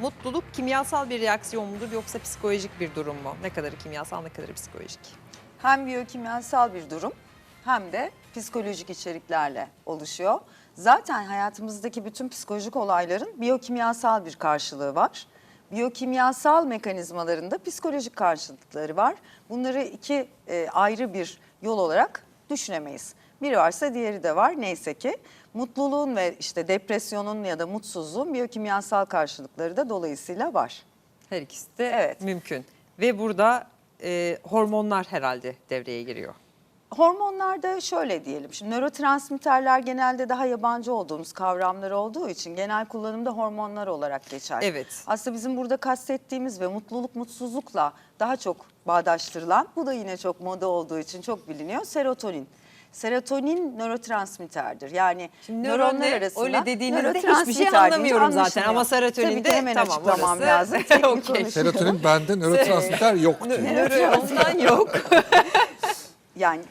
Mutluluk kimyasal bir reaksiyon mudur yoksa psikolojik bir durum mu? Ne kadarı kimyasal ne kadarı psikolojik? Hem biyokimyasal bir durum hem de psikolojik içeriklerle oluşuyor. Zaten hayatımızdaki bütün psikolojik olayların biyokimyasal bir karşılığı var. Biyokimyasal mekanizmalarında psikolojik karşılıkları var. Bunları iki e, ayrı bir yol olarak düşünemeyiz. Biri varsa diğeri de var neyse ki. Mutluluğun ve işte depresyonun ya da mutsuzluğun biyokimyasal karşılıkları da dolayısıyla var. Her ikisi de Evet. mümkün. Ve burada e, hormonlar herhalde devreye giriyor. Hormonlarda şöyle diyelim. Şimdi nörotransmitterler genelde daha yabancı olduğumuz kavramlar olduğu için genel kullanımda hormonlar olarak geçer. Evet. Aslında bizim burada kastettiğimiz ve mutluluk mutsuzlukla daha çok bağdaştırılan, bu da yine çok moda olduğu için çok biliniyor, serotonin. Serotonin nörotransmitterdir. Yani Şimdi nöronlar nöronde arasında öyle dediğinizde hiçbir şey nörotransmitter deyince anlamıyorum zaten anlaşılıyor. ama serotonin Tabii de ki hemen tamam açıklamam orası. lazım. Teknik Okey. Serotonin bende nörotransmitter yok diyor. Nöro ondan yok. yani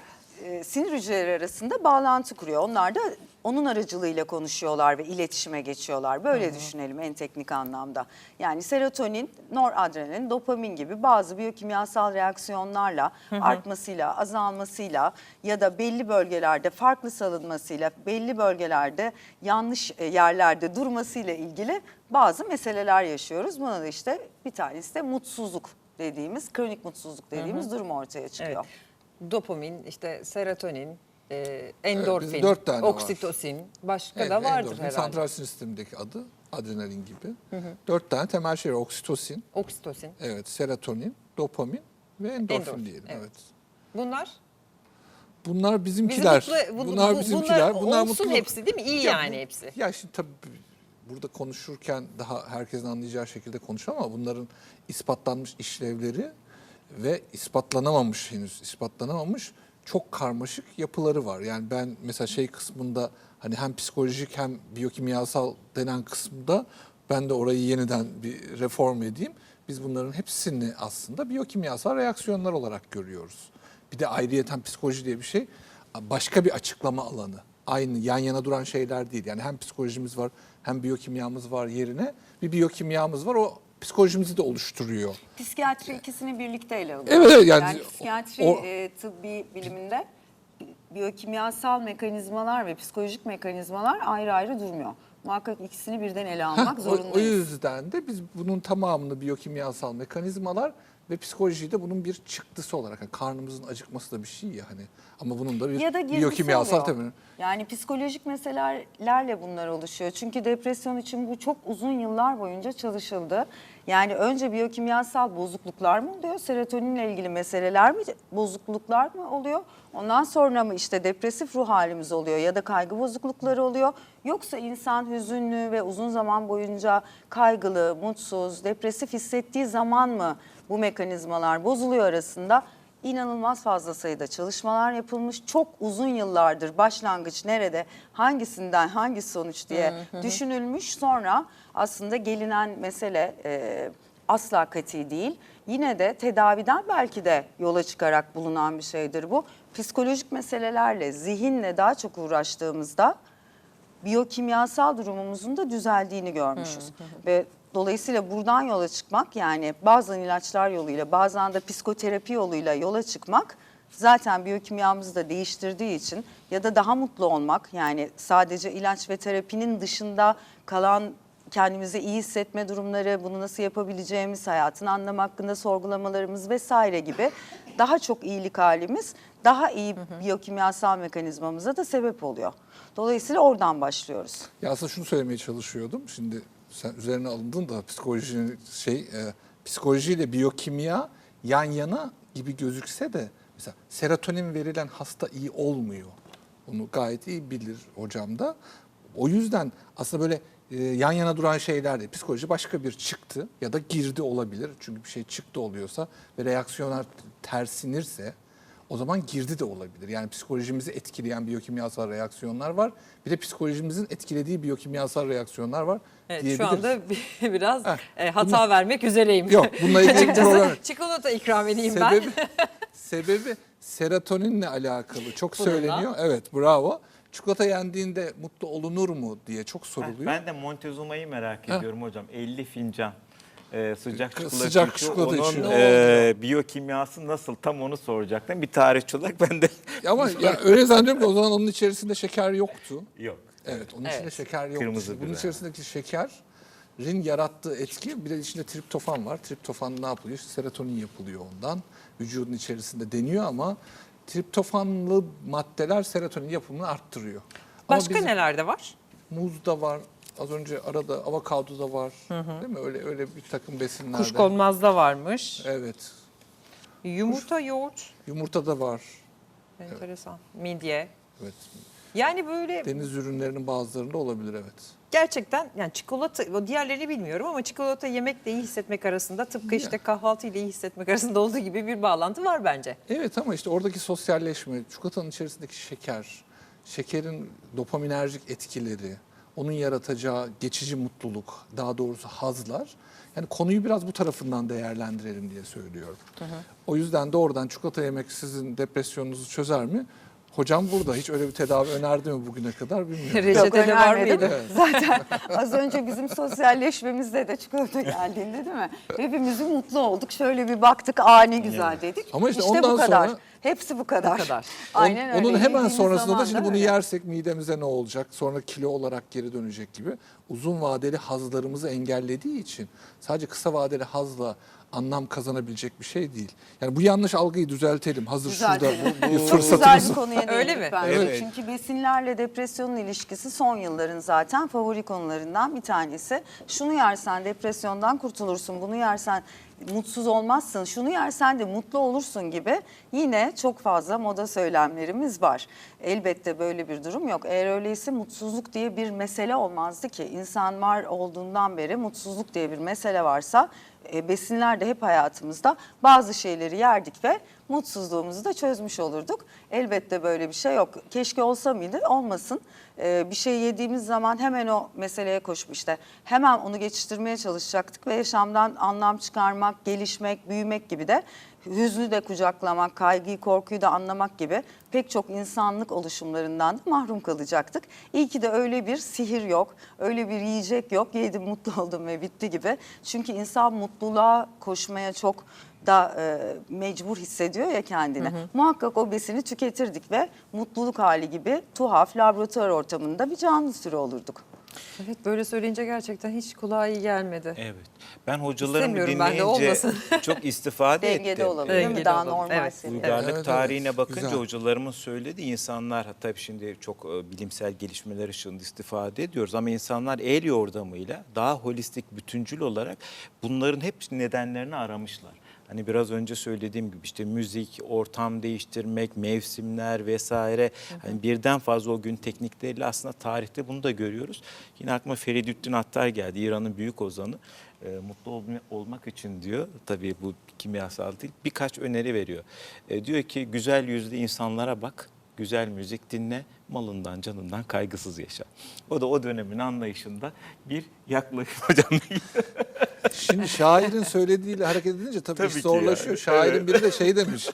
e, sinir hücreleri arasında bağlantı kuruyor. Onlar da onun aracılığıyla konuşuyorlar ve iletişime geçiyorlar. Böyle düşünelim en teknik anlamda. Yani serotonin, noradrenalin, dopamin gibi bazı biyokimyasal reaksiyonlarla artmasıyla, azalmasıyla ya da belli bölgelerde farklı salınmasıyla, belli bölgelerde yanlış e, yerlerde durmasıyla ilgili bazı meseleler yaşıyoruz. Buna da işte bir tanesi de mutsuzluk dediğimiz, kronik mutsuzluk dediğimiz durum ortaya Evet. Dopamin, işte serotonin, e, endorfin, dört tane var. oksitosin, başka Evet, da vardır endorfin, herhalde. Santral sinir sistemindeki adı adrenalin gibi. Dört tane temel şey var. Oksitosin, Oksitosin. evet, serotonin, dopamin ve endorfin, Endorfin, diyelim. evet. Evet. Bunlar Bunlar bizi bizimkiler. mutlu, bu- bunlar bu- bizimkiler. Bunlar, olsun mutluluk. hepsi değil mi? İyi Ya yani hepsi. Ya şimdi tabii burada konuşurken daha herkesin anlayacağı şekilde konuşuyor ama bunların ispatlanmış işlevleri ve ispatlanamamış henüz ispatlanamamış çok karmaşık yapıları var. Yani ben mesela şey kısmında hani hem psikolojik hem biyokimyasal denen kısmında ben de orayı yeniden bir reform edeyim. Biz bunların hepsini aslında biyokimyasal reaksiyonlar olarak görüyoruz. Bir de ayrıyeten psikoloji diye bir şey başka bir açıklama alanı. Aynı yan yana duran şeyler değil. Yani hem psikolojimiz var hem biyokimyamız var yerine bir biyokimyamız var o psikolojimizi de oluşturuyor. Psikiyatri ikisini birlikte ele alıyor. Evet, evet, yani psikiyatri o- e, tıbbi biliminde biyokimyasal mekanizmalar ve psikolojik mekanizmalar ayrı ayrı durmuyor. Muhakkak ikisini birden ele almak O, zorundayız. o yüzden de biz bunun tamamını biyokimyasal mekanizmalar ve psikolojiyi de bunun bir çıktısı olarak. Yani karnımızın acıkması da bir şey ya hani ama bunun da bir ya da girdisi biyokimyasal tabii. Yani psikolojik meselelerle bunlar oluşuyor. Çünkü depresyon için bu çok uzun yıllar boyunca çalışıldı. Yani önce biyokimyasal bozukluklar mı oluyor? Serotoninle ilgili meseleler mi, bozukluklar mı oluyor? Ondan sonra mı işte depresif ruh halimiz oluyor ya da kaygı bozuklukları oluyor? Yoksa insan hüzünlü ve uzun zaman boyunca kaygılı, mutsuz, depresif hissettiği zaman mı bu mekanizmalar bozuluyor arasında? İnanılmaz fazla sayıda çalışmalar yapılmış. Çok uzun yıllardır başlangıç nerede, hangisinden hangi sonuç diye düşünülmüş. Sonra aslında gelinen mesele e, asla kati değil. Yine de tedaviden belki de yola çıkarak bulunan bir şeydir bu. Psikolojik meselelerle, zihinle daha çok uğraştığımızda biyokimyasal durumumuzun da düzeldiğini görmüşüz. Ve dolayısıyla buradan yola çıkmak yani bazen ilaçlar yoluyla bazen de psikoterapi yoluyla yola çıkmak zaten biyokimyamızı da değiştirdiği için ya da daha mutlu olmak yani sadece ilaç ve terapinin dışında kalan kendimizi iyi hissetme durumları, bunu nasıl yapabileceğimiz, hayatın anlamı hakkında sorgulamalarımız vesaire gibi daha çok iyilik halimiz daha iyi biyokimyasal mekanizmamıza da sebep oluyor. Dolayısıyla oradan başlıyoruz. Ya aslında şunu söylemeye çalışıyordum. Şimdi sen üzerine alındın da psikolojinin şey e, psikolojiyle biyokimya yan yana gibi gözükse de mesela serotonin verilen hasta iyi olmuyor. Bunu gayet iyi bilir hocam da. O yüzden aslında böyle e, yan yana duran şeyler değil. Psikoloji başka bir çıktı ya da girdi olabilir. Çünkü bir şey çıktı oluyorsa ve reaksiyonlar tersinirse o zaman girdi de olabilir. Yani psikolojimizi etkileyen biyokimyasal reaksiyonlar var. Bir de psikolojimizin etkilediği biyokimyasal reaksiyonlar var Evet, şu diyebiliriz. anda bir- biraz Heh, e, hata vermek üzereyim. Yok bununla ilgili bir problem. çikolata ikram edeyim Sebebi, ben. sebebi serotoninle alakalı çok Bununla. söyleniyor. Evet bravo. Çikolata yendiğinde mutlu olunur mu diye çok soruluyor. Ben de Montezuma'yı merak ediyorum hocam. 50 fincan e, sıcak çikolata Sıcak içiyor. çikolata Onun içiyor. e, biyokimyası nasıl tam onu soracaktım. Bir tarihçi olarak ben de Ama ya öyle zannediyorum ki o zaman onun içerisinde şeker yoktu. yok. Evet, onun Evet. içinde şeker yoktu. Kırmızı Bunun biber. içerisindeki şekerin yarattığı etki bir de içinde triptofan var. Triptofan ne yapılıyor? İşte serotonin yapılıyor ondan. Vücudun içerisinde deniyor ama triptofanlı maddeler serotonin yapımını arttırıyor. Başka bizim nelerde var? Muzda var. Az önce arada avokado da var. Değil mi? Öyle öyle bir takım besinlerde. Kuşkonmazda varmış. Evet. Yumurta, yoğurt. Yumurta da var. Enteresan. Midye. Evet. Yani böyle Deniz ürünlerinin bazılarında olabilir evet. Gerçekten yani çikolata, o diğerlerini bilmiyorum ama çikolata yemekle iyi hissetmek arasında tıpkı işte kahvaltı ile iyi hissetmek arasında olduğu gibi bir bağlantı var bence. Evet ama işte oradaki sosyalleşme, çikolatanın içerisindeki şeker, şekerin dopaminerjik etkileri, onun yaratacağı geçici mutluluk, daha doğrusu hazlar. Yani konuyu biraz bu tarafından değerlendirelim diye söylüyorum. O yüzden de oradan çikolata yemek sizin depresyonunuzu çözer mi? Hocam burada hiç öyle bir tedavi önerdi mi bugüne kadar bilmiyorum. Reçetede var önermedim. mıydı? Zaten az önce bizim sosyalleşmemizde de çikolata geldiğinde değil mi? Hepimiz mutlu olduk. Şöyle bir baktık aa ne güzel dedik. Ama işte bu ondan kadar. sonra- Hepsi bu kadar. Bu kadar. Aynen Onun- öyle. Onun hemen sonrasında da şimdi bunu öyle. yersek midemize ne olacak? Sonra kilo olarak geri dönecek gibi. Uzun vadeli hazlarımızı engellediği için sadece kısa vadeli hazla anlam kazanabilecek bir şey değil. Yani bu yanlış algıyı düzeltelim. Hazır Düzeltelim. şurada bu, fırsatımız güzel bir konuya Öyle değindik mi? bence. Evet. Çünkü besinlerle depresyonun ilişkisi son yılların zaten favori konularından bir tanesi. Şunu yersen depresyondan kurtulursun, bunu yersen mutsuz olmazsın, şunu yersen de mutlu olursun gibi yine çok fazla moda söylemlerimiz var. Elbette böyle bir durum yok. Eğer öyleyse mutsuzluk diye bir mesele olmazdı ki. İnsan var olduğundan beri mutsuzluk diye bir mesele varsa e, besinler de hep hayatımızda bazı şeyleri yerdik ve mutsuzluğumuzu da çözmüş olurduk. Elbette böyle bir şey yok. Keşke olsa mıydı? Olmasın. E, bir şey yediğimiz zaman hemen o meseleye koşup işte hemen onu geçiştirmeye çalışacaktık ve yaşamdan anlam çıkarmak, gelişmek, büyümek gibi de hüznü de kucaklamak, kaygıyı, korkuyu da anlamak gibi pek çok insanlık oluşumlarından da mahrum kalacaktık. İyi ki de öyle bir sihir yok, öyle bir yiyecek yok. Yedim mutlu oldum ve bitti gibi. Çünkü insan mutluluğa koşmaya çok da e, mecbur hissediyor ya kendini. Muhakkak o besini tüketirdik ve mutluluk hali gibi tuhaf laboratuvar ortamında bir canlı sürü olurduk. Evet böyle söyleyince gerçekten hiç kulağa iyi gelmedi. Evet. Ben hocalarımı İstemiyorum ben de, dinleyince olmasın. çok istifade ettim. Dengede olalım değil mi? Daha olalım. normal Evet. Uygarlık Evet, tarihine evet. bakınca Güzel. hocalarımın söyledi insanlar hatta şimdi çok e, bilimsel gelişmeler ışığında istifade ediyoruz ama insanlar el yordamıyla daha holistik bütüncül olarak bunların hep nedenlerini aramışlar. Hani biraz önce söylediğim gibi işte müzik, ortam değiştirmek, mevsimler vesaire hani birden fazla o gün teknikleriyle aslında tarihte bunu da görüyoruz. Yine aklıma Feridüddin Attar geldi İran'ın büyük ozanı. E, mutlu olma- olmak için diyor tabii bu kimyasal değil birkaç öneri veriyor. E, diyor ki güzel yüzlü insanlara bak, güzel müzik dinle, malından canından kaygısız yaşa. O da o dönemin anlayışında bir yaklaşım hocam. Şimdi şairin söylediğiyle hareket edince tabii, Tabii iş zorlaşıyor. yani, Şairin evet. biri de şey demiş.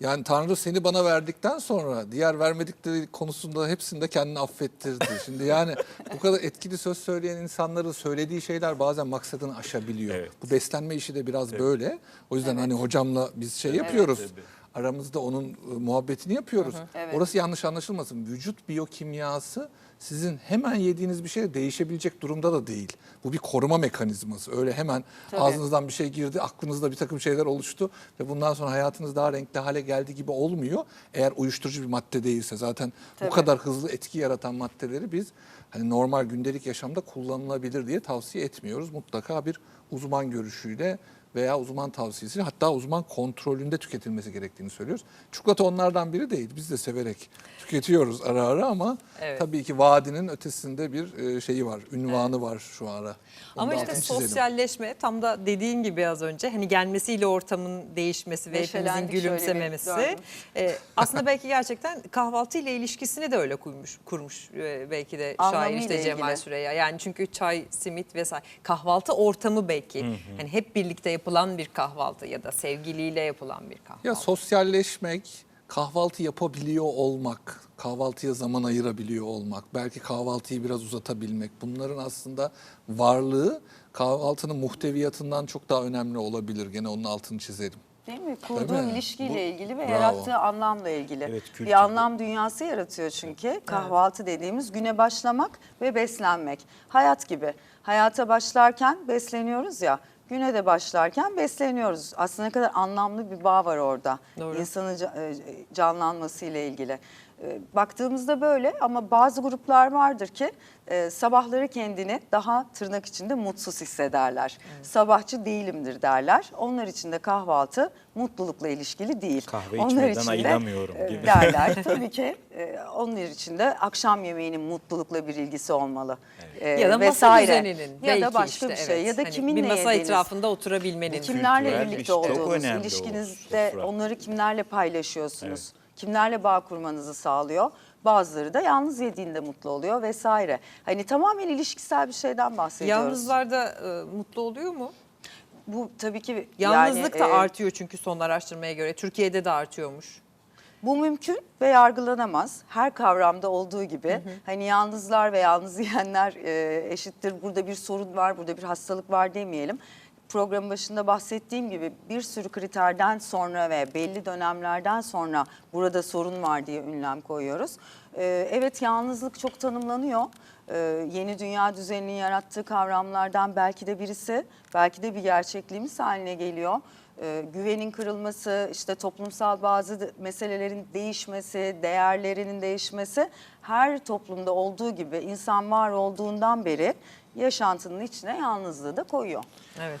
Yani Tanrı seni bana verdikten sonra diğer vermedikleri konusunda hepsinde kendini affettirdi. Şimdi yani bu kadar etkili söz söyleyen insanların söylediği şeyler bazen maksadını aşabiliyor. Evet. Bu beslenme işi de biraz böyle. O yüzden hani hocamla biz şey yapıyoruz. tabii. Aramızda onun e, muhabbetini yapıyoruz. Evet. Orası yanlış anlaşılmasın. Vücut biyokimyası sizin hemen yediğiniz bir şey değişebilecek durumda da değil. Bu bir koruma mekanizması. Öyle hemen Tabii. ağzınızdan bir şey girdi, aklınızda bir takım şeyler oluştu ve bundan sonra hayatınız daha renkli hale geldi gibi olmuyor. Eğer uyuşturucu bir madde değilse zaten Tabii. bu kadar hızlı etki yaratan maddeleri biz hani normal gündelik yaşamda kullanılabilir diye tavsiye etmiyoruz. Mutlaka bir uzman görüşüyle veya uzman tavsiyesiyle hatta uzman kontrolünde tüketilmesi gerektiğini söylüyoruz. Çikolata onlardan biri değil. Biz de severek tüketiyoruz ara ara ama Evet. tabii ki vaadinin ötesinde bir e, şeyi var, ünvanı var şu ara. Onu Ama işte çizelim. sosyalleşme tam da dediğin gibi az önce hani gelmesiyle ortamın değişmesi ve hepimizin gülümsememesi. e, aslında belki gerçekten kahvaltı ile ilişkisini de öyle kurmuş, kurmuş e, belki de şair işte Cemal ilgili. Süreyya. Yani çünkü çay, simit vesaire kahvaltı ortamı belki. Hani hep birlikte yapılan bir kahvaltı ya da sevgiliyle yapılan bir kahvaltı. Ya sosyalleşmek, kahvaltı yapabiliyor olmak, kahvaltıya zaman ayırabiliyor olmak, belki kahvaltıyı biraz uzatabilmek bunların aslında varlığı kahvaltının muhteviyatından çok daha önemli olabilir. Gene onun altını çizelim. Değil mi? Kurduğu mi? ilişkiyle Bu- ilgili ve Bravo. yarattığı anlamla ilgili. Evet, kültür. bir anlam dünyası yaratıyor çünkü. Kahvaltı dediğimiz güne başlamak ve beslenmek. Hayat gibi. Hayata başlarken besleniyoruz ya. Güne de başlarken besleniyoruz. Aslında ne kadar anlamlı bir bağ var orada. Doğru. İnsanın e, canlanması ile ilgili. E, Baktığımızda böyle ama bazı gruplar vardır ki e, sabahları kendini daha tırnak içinde mutsuz hissederler. Sabahçı değilimdir derler. Onlar için de kahvaltı mutlulukla ilişkili değil. Kahve Onlar içmeden için de, ayılamıyorum e, gibi. Derler. Tabii ki e, onlar için de akşam yemeğinin mutlulukla bir ilgisi olmalı. E, ya da masa vesaire. düzeninin ya da başka işte, bir şey evet. ya da Hani kiminle bir masa yediğiniz. etrafında oturabilmenin. Kimlerle birlikte işte, çok olduğunuz, ilişkinizde onları kimlerle paylaşıyorsunuz, kimlerle bağ kurmanızı sağlıyor. Bazıları da yalnız yediğinde mutlu oluyor vesaire. Hani tamamen ilişkisel bir şeyden bahsediyoruz. Yalnızlarda e, mutlu oluyor mu? Bu tabii ki Yalnızlık yani, da e, artıyor çünkü son araştırmaya göre. Türkiye'de de artıyormuş. Bu mümkün ve yargılanamaz. Her kavramda olduğu gibi hani yalnızlar ve yalnız yiyenler e, eşittir. Burada bir sorun var, burada bir hastalık var demeyelim. Programın başında bahsettiğim gibi bir sürü kriterden sonra ve belli dönemlerden sonra burada sorun var diye ünlem koyuyoruz. E, evet yalnızlık çok tanımlanıyor. E, yeni dünya düzeninin yarattığı kavramlardan belki de birisi, belki de bir gerçekliğimiz haline geliyor e, güvenin kırılması, işte toplumsal bazı meselelerin değişmesi, değerlerinin değişmesi her toplumda olduğu gibi insan var olduğundan beri yaşantının içine yalnızlığı da koyuyor. Evet.